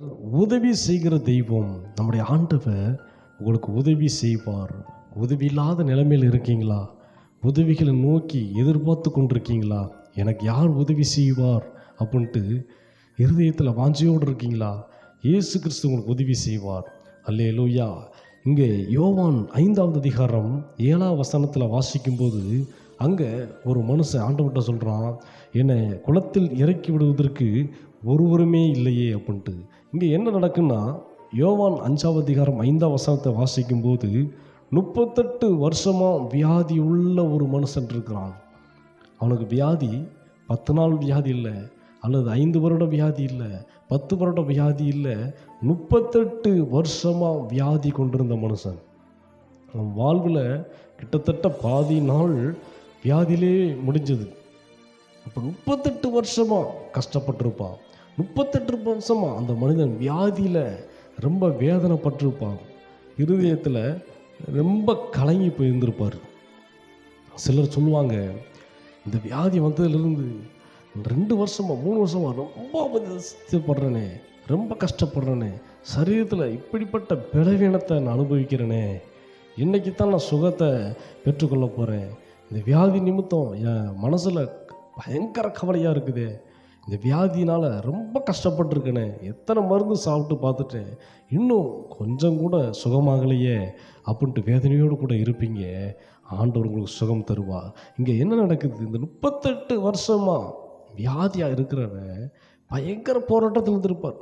உதவி செய்கிற தெய்வம் நம்முடைய ஆண்டவர் உங்களுக்கு உதவி செய்வார். உதவி இல்லாத நிலைமையில் இருக்கீங்களா? உதவிகளை நோக்கி எதிர்பார்த்து கொண்டிருக்கீங்களா? எனக்கு யார் உதவி செய்வார் அப்படின்ட்டு இருதயத்தில் வாஞ்சியோடு இருக்கீங்களா? இயேசு கிறிஸ்து உங்களுக்கு உதவி செய்வார். அல்லே லூயா இங்கே யோவான் ஐந்தாவது அதிகாரம் ஏழாம் வசனத்தில் வாசிக்கும்போது அங்கே ஒரு மனுஷன் ஆண்டவர்கிட்ட சொல்கிறான் என்னை குளத்தில் இறக்கி விடுவதற்கு ஒருவருமே இல்லையே அப்படின்ட்டு. இங்கே என்ன நடக்குன்னா யோவான் அஞ்சாவது அதிகாரம் ஐந்தாம் வசனத்தை வாசிக்கும்போது முப்பத்தெட்டு வருஷமாக வியாதி உள்ள ஒரு மனுஷன் இருக்கிறான். அவனுக்கு வியாதி பத்து நாள் வியாதி இல்லை அல்லது ஐந்து வருட வியாதி இல்லை பத்து வருட வியாதி இல்லை முப்பத்தெட்டு வருஷமாக வியாதி கொண்டிருந்த மனுஷன். அவன் வாழ்வில் கிட்டத்தட்ட பாதி நாள் வியாதியிலே முடிஞ்சது. அப்போ முப்பத்தெட்டு வருஷமாக கஷ்டப்பட்டிருப்பான். முப்பத்தெட்டு வருஷமாக அந்த மனிதன் வியாதியில் ரொம்ப வேதனைப்பட்டிருப்பான். இருதயத்தில் ரொம்ப கலங்கி போயிருந்திருப்பார். சிலர் சொல்லுவாங்க இந்த வியாதி வந்ததுலேருந்து ரெண்டு வருஷமாக மூணு வருஷமாக ரொம்ப அவதிப்படுறேனே ரொம்ப கஷ்டப்படுறேனே சரீரத்தில் இப்படிப்பட்ட பலவீனத்தை நான் அனுபவிக்கிறேனே இன்றைக்கி தான் நான் சுகத்தை பெற்றுக்கொள்ள போகிறேன் இந்த வியாதி நிமித்தம் என் மனசில் பயங்கர கவலையாக இருக்குதே. இந்த வியாதினால் ரொம்ப கஷ்டப்பட்டிருக்கேனே. எத்தனை மருந்து சாப்பிட்டு பார்த்துட்டேன். இன்னும் கொஞ்சம் கூட சுகமாகலையே அப்படின்ட்டு வேதனையோடு கூட இருப்பீங்க. ஆண்டவர் உங்களுக்கு சுகம் தருவா. இங்கே என்ன நடக்குது? இந்த முப்பத்தெட்டு வருஷமாக வியாதியாக இருக்கிறவன் பயங்கர போராட்டத்தில் இருந்திருப்பார்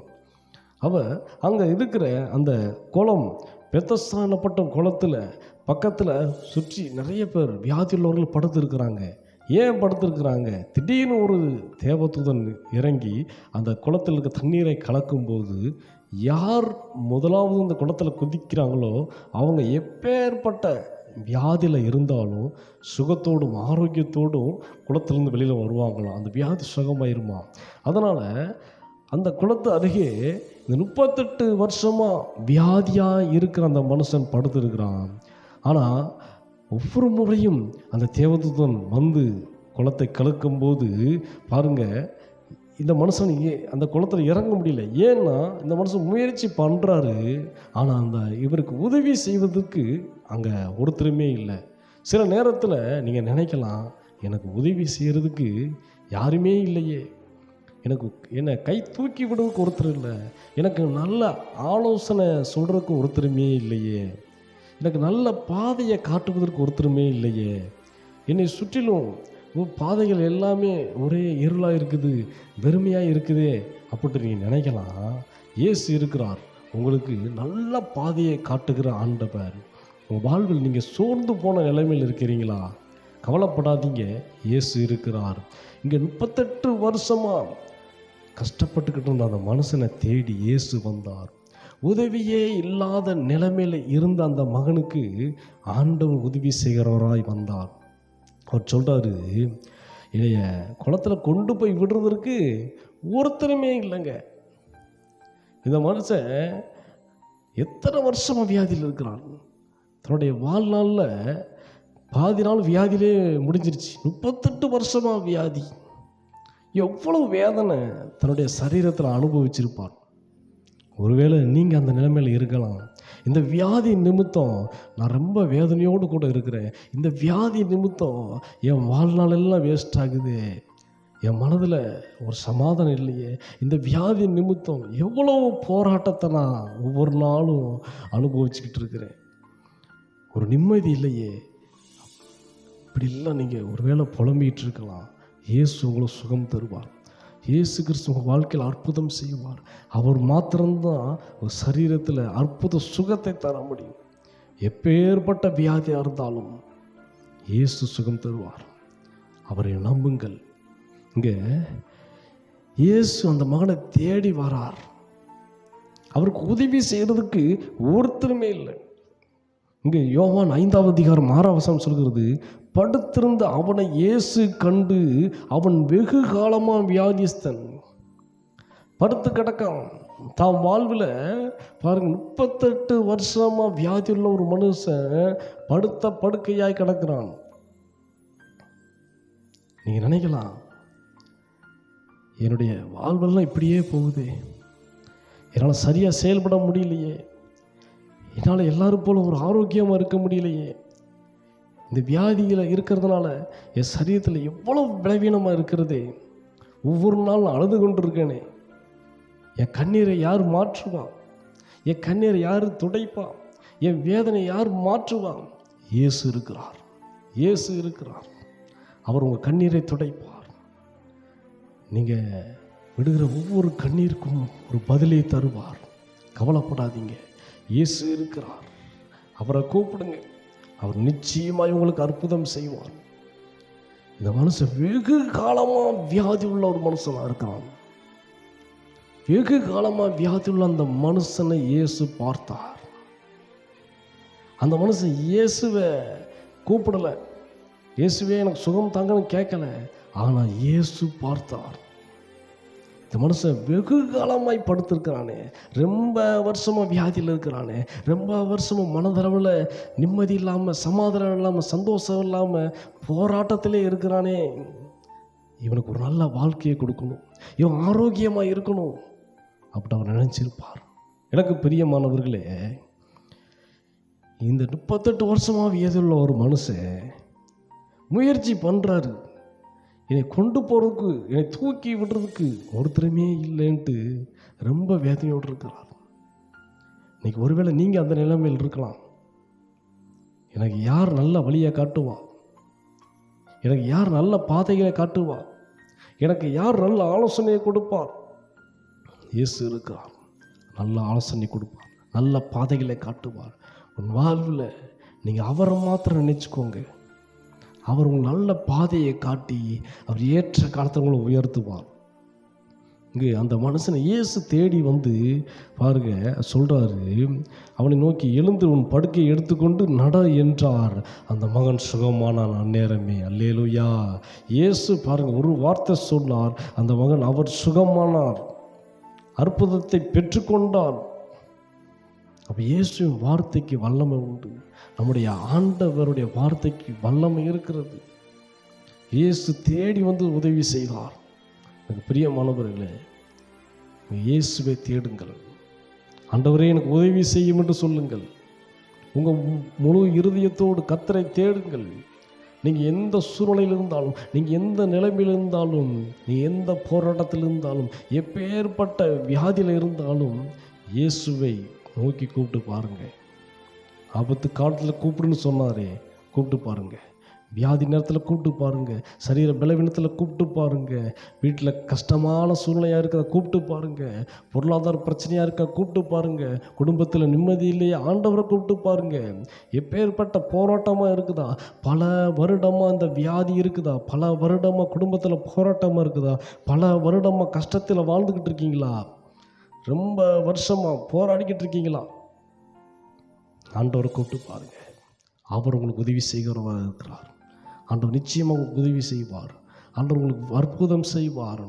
அவன் அங்கே இருக்கிற அந்த குளம் பெத்தஸ்தானப்பட்ட குளத்தில் பக்கத்தில் சுற்றி நிறைய பேர் வியாதி உள்ளவர்கள் படுத்திருக்கிறாங்க. ஏன் படுத்திருக்கிறாங்க? திடீர்னு ஒரு தேவதூதன் இறங்கி அந்த குளத்தில் இருக்க தண்ணீரை கலக்கும்போது யார் முதலாவது இந்த குளத்தில் குதிக்கிறாங்களோ அவங்க எப்பேற்பட்ட வியாதியில் இருந்தாலும் சுகத்தோடும் ஆரோக்கியத்தோடும் குளத்திலேருந்து வெளியில் வருவாங்களாம். அந்த வியாதி சுகமாயிருமா? அதனால் அந்த குளத்து அருகே இந்த முப்பத்தெட்டு வருஷமாக வியாதியாக இருக்கிற அந்த மனுஷன் படுத்துருக்கிறான். ஆனால் ஒவ்வொரு முறையும் அந்த தேவதூதன் வந்து குளத்தை கலக்கும்போது பாருங்க இந்த மனுஷன் ஏ- அந்த குளத்தில் இறங்க முடியல. ஏன்னா இந்த மனுஷன் முயற்சி பண்ணுறாரு ஆனால் அந்த இவருக்கு உதவி செய்வதற்கு அங்கே ஒருத்தருமே இல்லை. சில நேரத்தில் நீங்கள் நினைக்கலாம் எனக்கு உதவி செய்கிறதுக்கு யாருமே இல்லையே. எனக்கு என்னை கை தூக்கி விடுவதுக்கு ஒருத்தர் இல்லை. எனக்கு நல்ல ஆலோசனை சொல்கிறதுக்கு ஒருத்தருமே இல்லையே. எனக்கு நல்ல பாதையை காட்டுவதற்கு ஒருத்தருமே இல்லையே. என்னை சுற்றிலும் ஓ, பாதைகள் எல்லாமே ஒரே இருளாக இருக்குது வெறுமையாக இருக்குதே அப்படின்ட்டு நீங்கள் நினைக்கலாம். இயேசு இருக்கிறார். உங்களுக்கு நல்ல பாதையை காட்டுகிற ஆண்டவர். உங்கள் வாழ்வில் நீங்கள் சோர்ந்து போன நிலைமையில் இருக்கிறீங்களா? கவலைப்படாதீங்க. இயேசு இருக்கிறார். இங்கே முப்பத்தெட்டு வருஷமாக கஷ்டப்பட்டுக்கிட்டு இருந்த அந்த மனுஷனை தேடி இயேசு வந்தார். உதவியே இல்லாத நிலைமையில் இருந்த அந்த மகனுக்கு ஆண்டவன் உதவி செய்கிறவராய் வந்தார். அவர் சொல்கிறாரு இளைய குளத்தில் கொண்டு போய் விடுறதற்கு ஒருத்தருமே இல்லைங்க. இந்த மனுஷன் எத்தனை வருஷமாக வியாதியில் இருக்கிறான்? தன்னுடைய வாழ்நாளில் பாதி நாள் வியாதியிலே முடிஞ்சிருச்சு. முப்பத்தெட்டு வருஷமாக வியாதி. எவ்வளவு வேதனை தன்னுடைய சரீரத்தில் அனுபவிச்சிருப்பார் ஒருவேளை நீங்கள் அந்த நிலைமையில் இருக்கலாம். இந்த வியாதி நிமித்தம் நான் ரொம்ப வேதனையோடு கூட இருக்கிறேன். இந்த வியாதி நிமித்தம் என் வாழ்நாளெல்லாம் வேஸ்ட் ஆகுது. என் மனதில் ஒரு சமாதானம் இல்லையே. இந்த வியாதி நிமித்தம் எவ்வளோ போராட்டத்தை நான் ஒவ்வொரு நாளும் அனுபவிச்சுக்கிட்டு இருக்கிறேன். ஒரு நிம்மதி இல்லையே. இப்படிலாம் நீங்கள் ஒருவேளை புலம்பிகிட்டு இருக்கலாம். இயேசு உங்களுக்கு சுகம் தருவார். இயேசு கிறிஸ்து உங்கள் வாழ்க்கையில் அற்புதம் செய்வார். அவர் மாத்திரம்தான் ஒரு சரீரத்தில் அற்புத சுகத்தை தர முடியும். எப்பேற்பட்ட வியாதியாக இருந்தாலும் இயேசு சுகம் தருவார். அவரை நம்புங்கள். இங்கே இயேசு அந்த மகனை தேடி வரார். அவருக்கு உதவி செய்கிறதுக்கு ஒருத்தருமே இல்லை. இங்கே யோவான் ஐந்தாவது அதிகாரம் ஆறாவசம் சொல்கிறது படுத்திருந்த அவனை இயேசு கண்டு அவன் வெகு காலமாக வியாதிஸ்தன் படுத்து கிடக்கான். தான் வாழ்வில் பாருங்க முப்பத்தெட்டு வருஷமாக வியாதி உள்ள ஒரு மனுஷன் படுத்த படுக்கையாய் கிடக்கிறான். நீங்கள் நினைக்கலாம் என்னுடைய வாழ்வெல்லாம் இப்படியே போகுதே. என்னால் சரியாக செயல்பட முடியலையே. என்னால் எல்லோரும் போல ஒரு ஆரோக்கியமாக இருக்க முடியலையே. இந்த வியாதியில் இருக்கிறதுனால என் சரீரத்தில் எவ்வளோ பலவீனமாக இருக்கிறது. ஒவ்வொரு நாளும் அழுது கொண்டு இருக்கேனே என் கண்ணீரை யார் மாற்றுவான் என் கண்ணீரை யார் துடைப்பான் என் வேதனை யார் மாற்றுவான் இயேசு இருக்கிறார். இயேசு இருக்கிறார். அவர் உங்கள் கண்ணீரை துடைப்பார். நீங்கள் விடுகிற ஒவ்வொரு கண்ணீருக்கும் ஒரு பதிலை தருவார். கவலைப்படாதீங்க. இயேசு இருக்கிறார். அவரை கூப்பிடுங்க. அவர் நிச்சயமாக உங்களுக்கு அற்புதம் செய்வார். இந்த மனுஷன் வெகு காலமாக வியாதி உள்ள ஒரு மனுஷனாக இருக்கிறான். வெகு காலமாக வியாதி உள்ள அந்த மனுஷனை இயேசு பார்த்தார். அந்த மனுஷன் இயேசுவை கூப்பிடலை. இயேசுவே எனக்கு சுகம் தாங்கன்னு கேட்கல. ஆனால் இயேசு பார்த்தார். இந்த மனுஷன் வெகு காலமாய் படுத்திருக்கிறானே. ரொம்ப வருஷமாக வியாதியில் இருக்கிறானே. ரொம்ப வருஷமாக மனதளவில் நிம்மதி இல்லாமல் சமாதானம் இல்லாமல் சந்தோஷம் இல்லாமல் போராட்டத்திலே இருக்கிறானே. இவனுக்கு ஒரு நல்ல வாழ்க்கையை கொடுக்கணும். இவன் ஆரோக்கியமாக இருக்கணும். அப்படி அவர் நினச்சிருப்பார். எனக்கு பிரியமானவர்களே இந்த முப்பத்தெட்டு வருஷமாக வியதுள்ள ஒரு மனுஷன் முயற்சி பண்ணுறாரு என்னை கொண்டு போகிறதுக்கு என்னை தூக்கி விடுறதுக்கு ஒருத்தருமே இல்லைன்ட்டு ரொம்ப வேதனையோடு இருக்கிறார். இன்னைக்கு ஒருவேளை நீங்கள் அந்த நிலைமையில் இருக்கலாம். எனக்கு யார் நல்ல வழியை காட்டுவா? எனக்கு யார் நல்ல பாதைகளை காட்டுவா? எனக்கு யார் நல்ல ஆலோசனையை கொடுப்பார்? இயேசு இருக்கிறார். நல்ல ஆலோசனை கொடுப்பார். நல்ல பாதைகளை காட்டுவார். உன் வாழ்வில் நீங்கள் அவரை மாத்திரம் நினச்சிக்கோங்க. அவர் உங்கள் நல்ல பாதையை காட்டி அவர் ஏற்ற காலத்தில் உங்களை உயர்த்துவார். இங்கே அந்த மனுஷனை இயேசு தேடி வந்து பாருங்க சொல்கிறாரு அவனை நோக்கி எழுந்து உன் படுக்கையை எடுத்துக்கொண்டு நட என்றார். அந்த மகன் சுகமானான் அந்நேரமே அல்லேலுயா. இயேசு பாருங்க ஒரு வார்த்தை சொன்னார். அந்த மகன் அவர் சுகமானார் அற்புதத்தை பெற்றுக்கொண்டார். அப்போ இயேசுவின் வார்த்தைக்கு வல்லமை உண்டு. நம்முடைய ஆண்டவருடைய வார்த்தைக்கு வல்லமை இருக்கிறது. இயேசு தேடி வந்து உதவி செய்தார். எனக்கு பிரியமானவர்களே இயேசுவை தேடுங்கள். ஆண்டவரே எனக்கு உதவி செய்யும் என்று சொல்லுங்கள். உங்கள் முழு இருதயத்தோடு கத்தரை தேடுங்கள். நீங்கள் எந்த சூழ்நிலையில் இருந்தாலும் நீங்கள் எந்த நிலைமையில் இருந்தாலும் நீ எந்த போராட்டத்தில் இருந்தாலும் எப்பேற்பட்ட வியாதியில் இருந்தாலும் இயேசுவை நோக்கி கூப்பிட்டு பாருங்கள் ஆபத்து காலத்தில் கூப்பிடுன்னு சொன்னாரே கூப்பிட்டு பாருங்க. வியாதி நேரத்தில் கூப்பிட்டு பாருங்கள் சரீர பலவீனத்தில் கூப்பிட்டு பாருங்கள் வீட்டில் கஷ்டமான சூழ்நிலையாக இருக்கிற கூப்பிட்டு பாருங்கள் பொருளாதார பிரச்சனையாக இருக்க கூப்பிட்டு பாருங்கள் குடும்பத்தில் நிம்மதி இல்லையே ஆண்டவரை கூப்பிட்டு பாருங்கள் எப்பேற்பட்ட போராட்டமாக இருக்குதா? பல வருடமாக இந்த வியாதி இருக்குதா? பல வருடமாக குடும்பத்தில் போராட்டமாக இருக்குதா? பல வருடமாக கஷ்டத்தில் வாழ்ந்துக்கிட்டு இருக்கீங்களா? ரொம்ப வருஷமாக போராடிக்கிட்டு இருக்கீங்களா? ஆண்டவரை கூப்பிட்டு பாருங்க. அவர் உங்களுக்கு உதவி செய்கிறவராக இருக்கிறார் ஆண்டவர் நிச்சயமாக உங்களுக்கு உதவி செய்வார். ஆண்டவர் உங்களுக்கு அற்புதம் செய்வார்.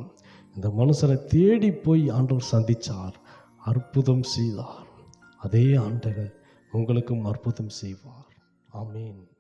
இந்த மனுஷனை தேடி போய் ஆண்டவர் சந்தித்தார் அற்புதம் செய்தார். அதே ஆண்டவர் உங்களுக்கும் அற்புதம் செய்வார். ஆமீன்.